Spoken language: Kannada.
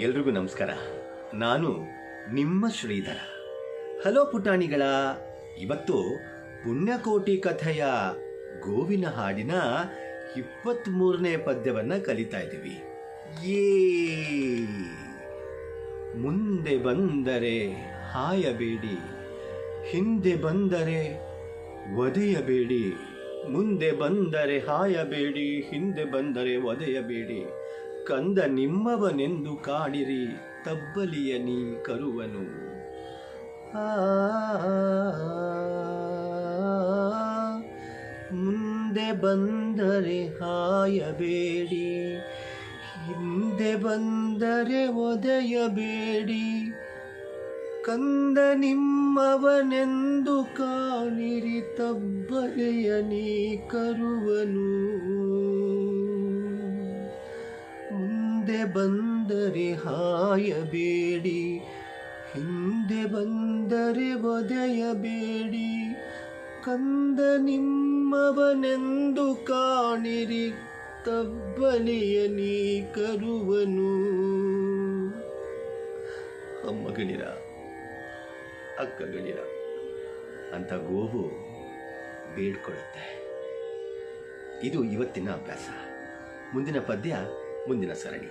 ಎಲ್ರಿಗೂ ನಮಸ್ಕಾರ. ನಾನು ನಿಮ್ಮ ಶ್ರೀಧರ. ಹಲೋ ಪುಟಾಣಿಗಳ. ಇವತ್ತು ಪುಣ್ಯಕೋಟಿ ಕಥೆಯ ಗೋವಿನ ಹಾಡಿನ ಇಪ್ಪತ್ತ್ಮೂರನೇ ಪದ್ಯವನ್ನು ಕಲಿತಾ ಇದ್ದೀವಿ. ಏ. ಮುಂದೆ ಬಂದರೆ ಹಾಯಬೇಡಿ, ಹಿಂದೆ ಬಂದರೆ ಒದೆಯಬೇಡಿ ಮುಂದೆ ಬಂದರೆ ಹಾಯಬೇಡಿ, ಹಿಂದೆ ಬಂದರೆ ಒದೆಯಬೇಡಿ ಕಂದ ನಿಮ್ಮವನೆಂದು ಕಾಡಿರಿ ತಬ್ಬಲಿಯ ನೀ ಕರುವನು ಮುಂದೆ ಬಂದರೆ ಹಾಯಬೇಡಿ ಹಿಂದೆ ಬಂದರೆ ಒದೆಯಬೇಡಿ ಕಂದ ನಿಮ್ಮವನೆಂದು ಕಾಣಿರಿ ತಬ್ಬಲಿಯ ನೀ ಕರುವನು ಮುಂದೆ ಬಂದರೆ ಹಾಯಬೇಡಿ, ಹಿಂದೆ ಬಂದರೆ ಒದೆಯಬೇಡಿ. ಕಂದ ನಿಮ್ಮವನೆಂದು ಕಾಣಿರಿ, ತಬ್ಬಲಿಯ ನೀ ಕರುವನು. ಅಮ್ಮಗಳಿರ ಅಕ್ಕಗಳಿರ ಅಂತ ಗೋವು ಬೇಡ್ಕೊಳ್ಳುತ್ತೆ ಇದು ಇವತ್ತಿನ ಅಭ್ಯಾಸ. ಮುಂದಿನ ಪದ್ಯ ಮುಂದಿನ ಸರಣಿ